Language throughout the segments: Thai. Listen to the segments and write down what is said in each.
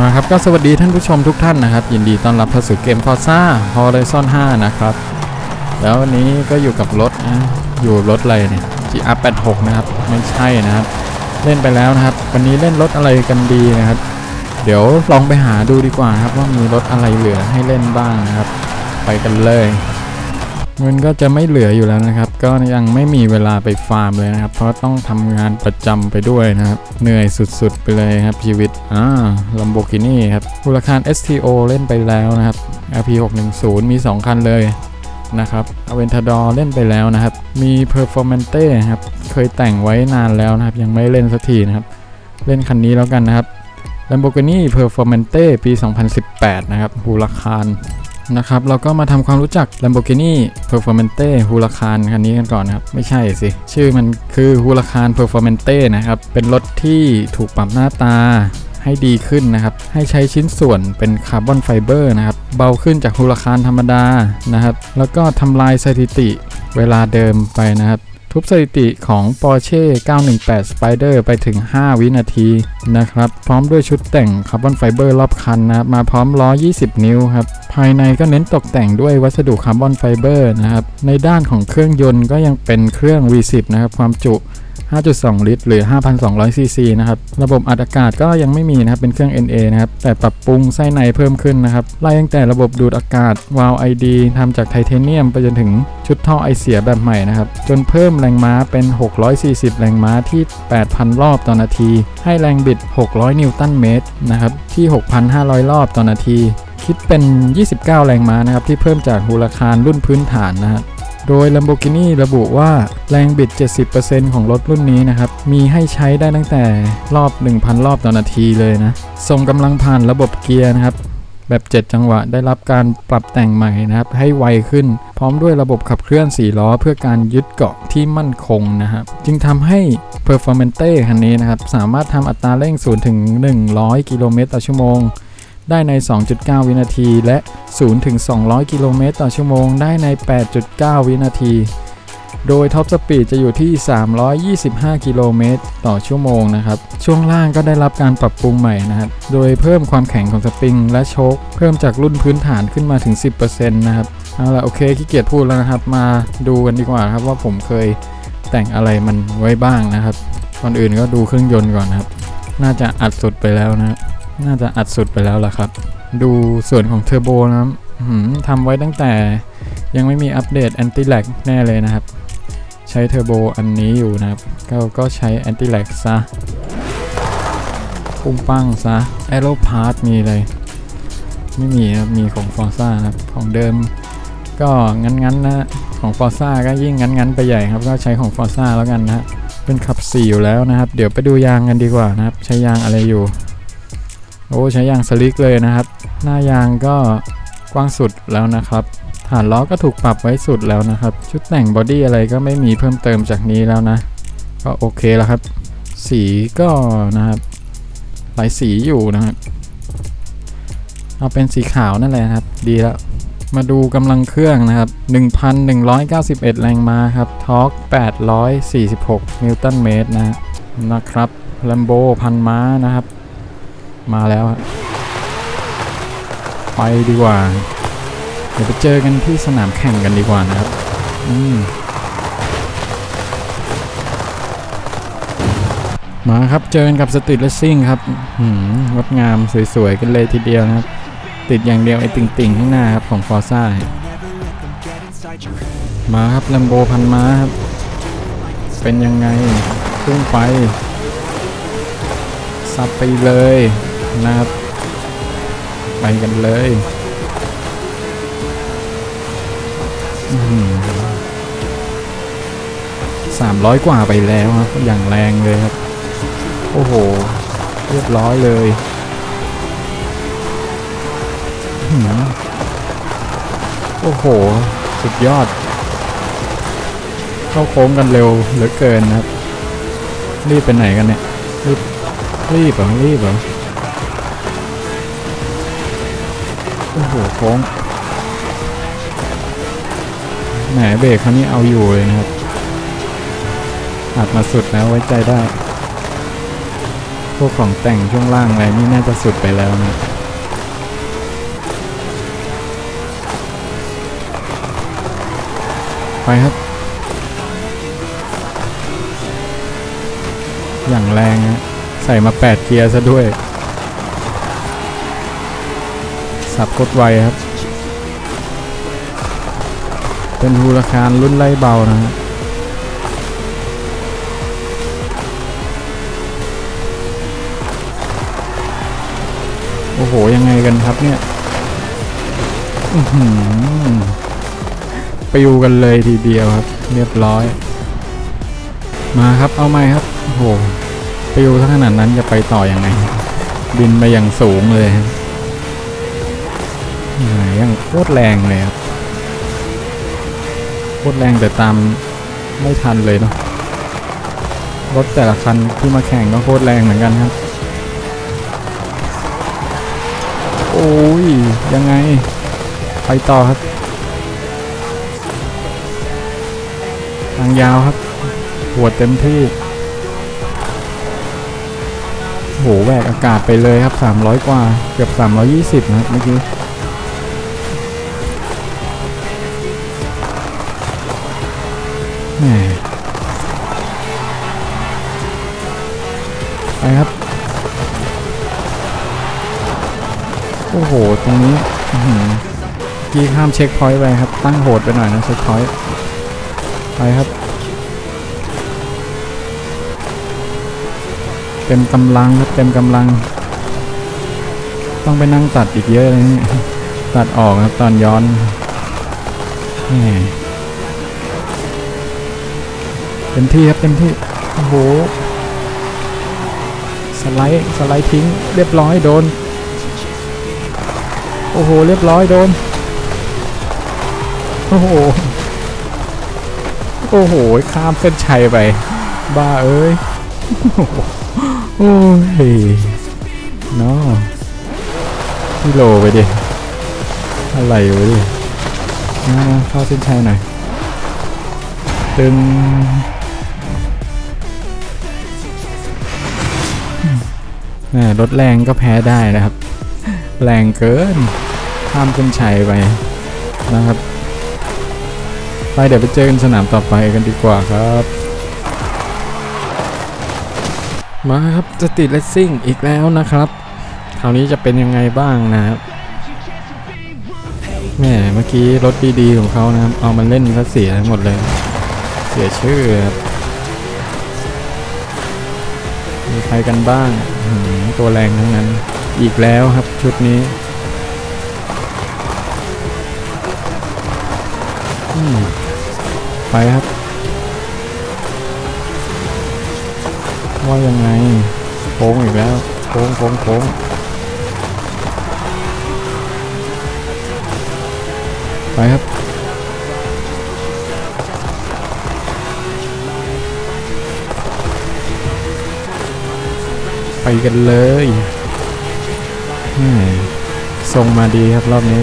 มาครับก็สวัสดีท่านผู้ชมทุกท่านนะครับ ยินดีต้อนรับเข้าสู่เกม Forza Horizon 5 นะครับ แล้ววันนี้ก็อยู่กับรถนะอยู่รถอะไรเนี่ย GR86 นะครับ ไม่ใช่นะครับ เล่นไปแล้วนะครับ วันนี้เล่นรถอะไรกันดีนะครับ เดี๋ยวลองไปหาดูดีกว่าครับว่ามีรถอะไรเหลือให้เล่นบ้างนะครับ ไปกันเลย เงินก็จะไม่เหลืออยู่แล้วนะครับ ก็ยังไม่มีเวลาไปฟาร์มเลยนะครับ เพราะต้องทำงานประจำไปด้วยนะครับ เหนื่อยสุดๆ ไปเลยครับชีวิต อ่า Lamborghini ครับมูลค่า STO เล่นไปแล้วนะครับ RP610 มี 2 คันเลยนะครับ Aventador เล่นไปแล้วนะครับ มี Performante ครับ เคยแต่งไว้นานแล้วนะครับ ยังไม่เล่นสักทีนะครับ เล่นคันนี้แล้วกันนะครับ Lamborghini Performante ปี 2018 นะครับฮูลาคา นะครับ เราก็มาทำความรู้จัก Lamborghini Performante Huracan คันนี้กันก่อนนะครับ ไม่ใช่สิ ชื่อมันคือ Huracan Performante นะครับ เป็นรถที่ถูกปรับหน้าตาให้ดีขึ้นนะครับ ให้ใช้ชิ้นส่วนเป็นคาร์บอนไฟเบอร์นะครับ เบาขึ้นจากฮูราคานธรรมดานะครับ แล้วก็ทำลายสถิติเวลาเดิมไปนะครับ ทุบสถิติของ Porsche 918 Spider ไปถึง 5 วินาทีนะครับ พร้อมด้วยชุดแต่งคาร์บอนไฟเบอร์รอบคันนะครับ มาพร้อมล้อ 20 นิ้วครับ ภายในก็เน้นตกแต่งด้วยวัสดุคาร์บอนไฟเบอร์นะครับ ในด้านของเครื่องยนต์ก็ยังเป็นเครื่อง V10 นะครับ ความจุ 5.2 ลิตร หรือ 5,200 ซีซีนะครับ ระบบอัดอากาศก็ยังไม่มีนะครับ เป็นเครื่อง NA นะครับ แต่ปรับปรุงไส้ในเพิ่มขึ้นนะครับ ไล่ตั้งแต่ระบบดูดอากาศ วาล์ว ID ทำจากไทเทเนียมไปจนถึงชุดท่อไอเสียแบบใหม่นะครับ จนเพิ่มแรงม้าเป็น 640 แรงม้าที่ 8,000 รอบต่อนาที ให้แรงบิด 600 นิวตันเมตรนะครับ ที่ 6,500 รอบต่อนาที คิดเป็น 29 แรงม้านะครับ ที่เพิ่มจากฮูลาคารรุ่นพื้นฐานนะครับ โดย Lamborghini ระบุว่าแรงบิด 70%ของรถรุ่นนี้นะครับ มีให้ใช้ได้ตั้งแต่รอบ 1,000 รอบต่อนาทีเลยนะ ส่งกำลังผ่านระบบเกียร์นะครับ แบบ 7 จังหวะได้รับการปรับแต่งใหม่นะครับ ให้ไวขึ้น พร้อมด้วยระบบขับเคลื่อน 4 ล้อ เพื่อการยึดเกาะที่มั่นคงนะครับจึงทำให้ Performante คันนี้นะครับ สามารถทำอัตราเร่ง 0 ถึง 100 กิโลเมตรต่อชั่วโมง ได้ใน 2.9 วินาที และ 0 ถึง 200 กิโลเมตรต่อชั่วโมง ได้ใน 8.9 วินาที โดยท็อปสปีดจะอยู่ที่ 325 กิโลเมตรต่อชั่วโมงนะครับ ช่วงล่างก็ได้รับการปรับปรุงใหม่นะครับ โดยเพิ่มความแข็งของสปริงและโชคเพิ่มจากรุ่นพื้นฐานขึ้นมาถึง 10%นะครับ เอาละโอเคขี้เกียจพูดแล้วนะครับ มาดูกันดีกว่าครับว่าผมเคยแต่งอะไรมันไว้บ้างนะครับก่อนอื่นก็ดูเครื่องยนต์ก่อนนะครับ น่าจะอัดสุดไปแล้วนะครับ น่าจะอัดสุดไปแล้วล่ะครับ ดูส่วนของเทอร์โบนะครับทำไว้ตั้งแต่ยังไม่มีอัปเดตแอนติแลกแน่เลยนะครับ ใช้เทอร์โบอันนี้อยู่นะครับ ก็ก็ใช้แอนติแลกซะปุ้งปั้งซะแอโรพาร์ตมีเลย ไม่มีครับมีของฟอร์ซ่าครับของเดิม ก็งั้นๆนะของฟอร์ซ่าก็ยิ่งงั้นๆไปใหญ่ครับ ก็ใช้ของฟอร์ซ่าแล้วกันนะฮะเป็นขับ4อยู่แล้วนะครับ เดี๋ยวไปดูยางกันดีกว่านะครับ ใช้ยางอะไรอยู่ โอ้ใช้ยางสลิกเลยนะครับ หน้ายางก็กว้างสุดแล้วนะครับ ฐานล้อก็ถูกปรับไว้สุดแล้วนะครับ ชุดแต่งบอดี้อะไรก็ไม่มีเพิ่มเติมจากนี้แล้วนะ ก็โอเคแล้วครับ สีก็นะครับ หลายสีอยู่นะครับเอาเป็นสีขาวนั่นแหละครับ ดีแล้วมาดูกำลังเครื่องนะครับ 1,191 แรงม้าครับ ทอร์ก846 นิวตันเมตรนะนะครับลมโบพันม้านะครับ มาแล้วครับไปดีกว่า เดี๋ยวไปเจอกันที่สนามแข่งกันดีกว่านะครับ อืมมาครับ เจอกันกับสตรีทเลสซิ่งครับหืมงดงามสวยๆ กันเลยทีเดียวนะครับ ติดอย่างเดียวไอ้ติ่งๆ ข้างหน้าครับ ของฟอร์ซ่ามาครับลัมโบพันม้าครับ เป็นยังไงพุ่งไป ซับไปเลย นะครับ ไปกันเลยสามร้อยกว่าไปแล้วครับ อย่างแรงเลยครับ โอ้โห เรียบร้อยเลยโอ้โห สุดยอด เข้าโค้งกันเร็วเหลือเกินนะครับ รีบไปไหนกันเนี่ย รีบ รีบเหรอรีบเหรอ โอ้โหโค้งแหมเบรกครั้นี้เอาอยู่เลยนะครับอัดมาสุดแล้วไว้ใจได้ พวกของแต่งช่วงล่างอะไรนี่น่าจะสุดไปแล้วนะไปครับ อย่างแรงนะใส่มา 8 เกียร์ซะด้วย สับกดไวครับ เป็นฮูราคารรุ่นไล่เบานะฮะโอ้โห ยังไงกันครับเนี่ยปิวกันเลยทีเดียวครับ เรียบร้อย มาครับเอาไหมครับโอ้โหปิวถ้าขนาดนั้นจะไปต่ออยังไง บินไปอย่างสูงเลยครับ ยังโคตรแรงเลยครับโคตรแรงแต่ตามไม่ทันเลยเนาะรถแต่ละคันที่มาแข่งก็โคตรแรงเหมือนกันครับ โอ้ย ยังไง ไปต่อครับ ทางยาวครับ หัวเต็มที่ โหแหวกอากาศไปเลยครับ 300 กว่า เกือบ 320 นะครับเมื่อกี้ ไปครับ โอ้โห ตรงนี้กี้ข้ามเช็คพอยต์ไปครับ ตั้งโหดไปหน่อยนะเช็คพอยต์ไปครับ เต็มกำลังครับเต็มกำลัง ต้องไปนั่งตัดอีกเยอะเลยตัดออกครับตอนย้อนแหม เต็มที่ครับเต็มที่ โอ้โห สไลด์ สไลด์ทิ้ง เรียบร้อยโดน โอ้โห เรียบร้อยโดน โอ้โห โอ้โห ข้ามเส้นชัยไป บ้าเอ้ย โอ้ยเนาะพี่โลไปดิ อะไรวะดิมาเข้าเส้นชัยหน่อยตึง รถแรงก็แพ้ได้นะครับ แรงเกินข้ามเส้นชัยไปนะครับ ไปเดี๋ยวไปเจอกันสนามต่อไปกันดีกว่าครับ มาครับสตรีทเลสซิ่งอีกแล้วนะครับคราวนี้จะเป็นยังไงบ้างนะครับแม่เมื่อกี้รถดีๆของเขานะครับ เอามาเล่นก็เสียหมดเลย เสียชื่อครับ มีใครกันบ้างตัวแรงทั้งนั้น อีกแล้วครับชุดนี้ไปครับ ว่ายังไงโค้งอีกแล้วโค้งโค้งโค้งไปครับ ไปกันเลยแหม่ทรงมาดีครับรอบนี้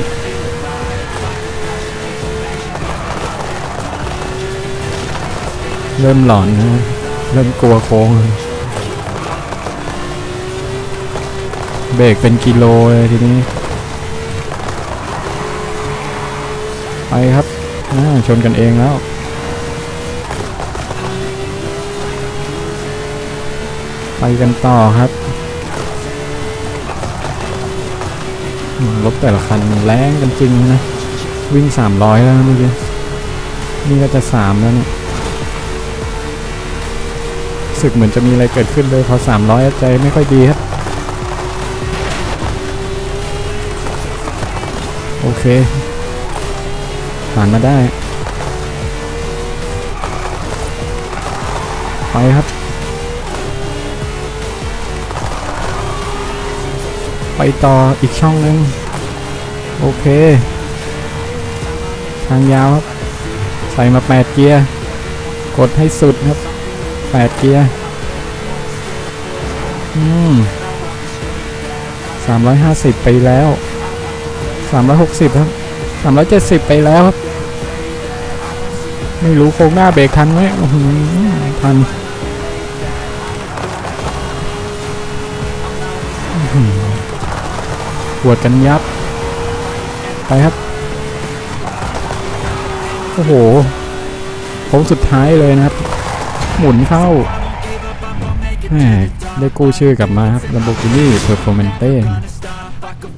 เริ่มหลอนนะเริ่มกลัวโค้ง เบรกเป็นกิโลเลยทีนี้ ไปครับชนกันเองแล้ว ไปกันต่อครับรถแต่ละคันแรงกันจริงนะ วิ่ง 300 แล้วเมื่อกี้นี่ก็จะ3แล้วเนี่ยสึกเหมือนจะมีอะไรเกิดขึ้นเลยพอ 300 ใจไม่ค่อยดีครับ โอเค ผ่านมาได้ ไปครับ ไปต่ออีกช่องหนึง โอเค ทางยาวครับ ใส่มา 8 เกียร์ กดให้สุดครับ 8 เกียร์ อืม350 ไปแล้ว 360 ครับ 370 ไปแล้วครับ ไม่รู้โค้งหน้าเบรกทันไหมอื้อหือทัน หวดกันยับ ไปครับ โอ้โหโค้งสุดท้ายเลยนะครับ หมุนเข้าแหมได้กู้ชื่อกลับมาครับ Lamborghini Performante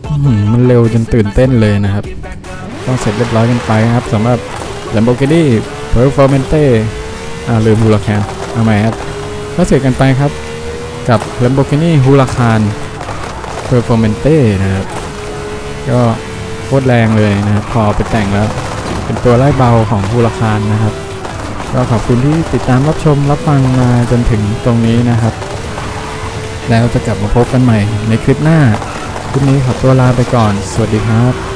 อื้มันเร็วจนตื่นเต้นเลยนะครับต้องเสร็จเรียบร้อยกันไปครับสำหรับ Lamborghini Performante อ่าลืม Huracan เอาใหม่ครับก็เสร็จกันไปครับ กับ Lamborghini Huracan เฟอร์เมนเต้นะครับ ก็โคตรแรงเลยนะครับพอไปแต่งแล้ว เป็นตัวไล่เบาของ Huracan นะครับ ก็ขอบคุณที่ติดตามรับชมรับฟังมาจนถึงตรงนี้นะครับ แล้วจะกลับมาพบกันใหม่ในคลิปหน้า คลิปนี้ขอตัวลาไปก่อน สวัสดีครับ